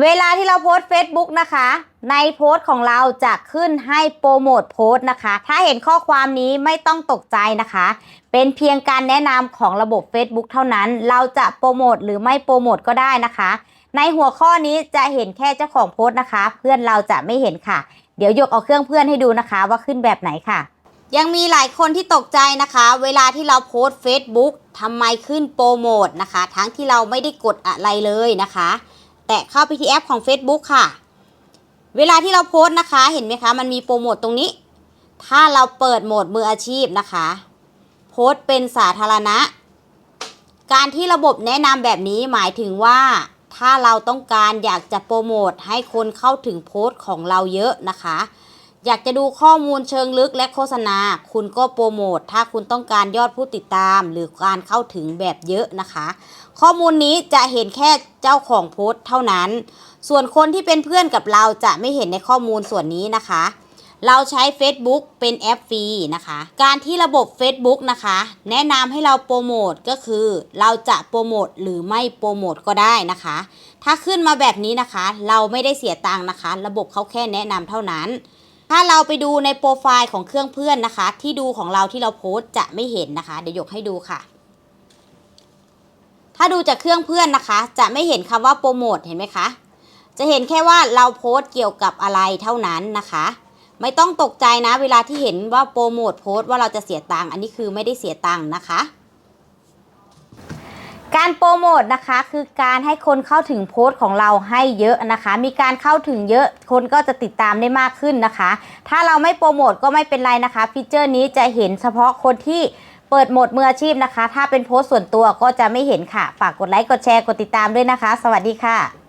เวลาที่เราโพสต์ Facebook นะคะ ในโพสต์ของเราจะขึ้นให้โปรโมทโพสต์นะคะ ถ้าเห็นข้อความนี้ไม่ต้องตกใจนะคะ เป็นเพียงการแนะนำของระบบ Facebook เท่านั้น เราจะโปรโมทหรือไม่โปรโมทก็ได้นะคะ ในหัวข้อนี้จะเห็นแค่เจ้าของโพสต์นะคะ เพื่อนเราจะไม่เห็นค่ะ เดี๋ยวยกเอาเครื่องเพื่อนให้ดูนะคะ ว่าขึ้นแบบไหนค่ะ ยังมีหลายคนที่ตกใจนะคะ เวลาที่เราโพสต์ Facebook ทำไมขึ้นโปรโมทนะคะ ทั้งที่เราไม่ได้กดอะไรเลยนะคะ แตะเข้าไปที่แอปของ Facebook ค่ะ เวลาที่เราโพสต์นะคะ เห็นไหมคะ มันมีโปรโมทตรงนี้ ถ้าเราเปิดโหมดมืออาชีพนะคะ โพสต์เป็นสาธารณะ การที่ระบบแนะนำแบบนี้หมายถึงว่า ถ้าเราต้องการอยากจะโปรโมทให้คนเข้าถึงโพสต์ของเราเยอะนะคะ อยากจะดูข้อมูลเชิงลึกและโฆษณา คุณก็โปรโมท ถ้าคุณต้องการยอดผู้ติดตาม หรือการเข้าถึงแบบเยอะนะคะ ข้อมูลนี้จะเห็นแค่เจ้าของโพสต์เท่านั้น ส่วนคนที่เป็นเพื่อนกับเราจะไม่เห็นในข้อมูลส่วนนี้นะคะ เราใช้ Facebook เป็นแอปฟรีนะคะ การที่ระบบ Facebook นะคะ แนะนำให้เราโปรโมทก็คือ เราจะโปรโมทหรือไม่โปรโมทก็ได้นะคะ ถ้าขึ้นมาแบบนี้นะคะ เราไม่ได้เสียตังค์นะคะ ระบบเขาแค่แนะนำเท่านั้น ถ้าเราไปดูในโปรไฟล์ของเครื่องเพื่อนนะคะ ที่ดูของเราที่เราโพสต์จะไม่เห็นนะคะ เดี๋ยวยกให้ดูค่ะ ถ้าดูจากเครื่องเพื่อนนะคะ จะไม่เห็นคำว่าโปรโมทเห็นไหมคะ จะเห็นแค่ว่าเราโพสต์เกี่ยวกับอะไรเท่านั้นนะคะ ไม่ต้องตกใจนะเวลาที่เห็นว่าโปรโมทโพสต์ว่าเราจะเสียตังค์อันนี้คือไม่ได้เสียตังค์นะคะ การโปรโมทนะคะคือการให้คนเข้าถึงโพสต์ของเราให้เยอะนะคะ มีการเข้าถึงเยอะคนก็จะติดตามได้มากขึ้นนะคะ ถ้าเราไม่โปรโมทก็ไม่เป็นไรนะคะฟีเจอร์นี้จะเห็นเฉพาะคนที่เปิดโหมดมืออาชีพนะคะ ถ้าเป็นโพสต์ส่วนตัวก็จะไม่เห็นค่ะ ฝากกดไลค์กดแชร์กดติดตามด้วยนะคะ สวัสดีค่ะ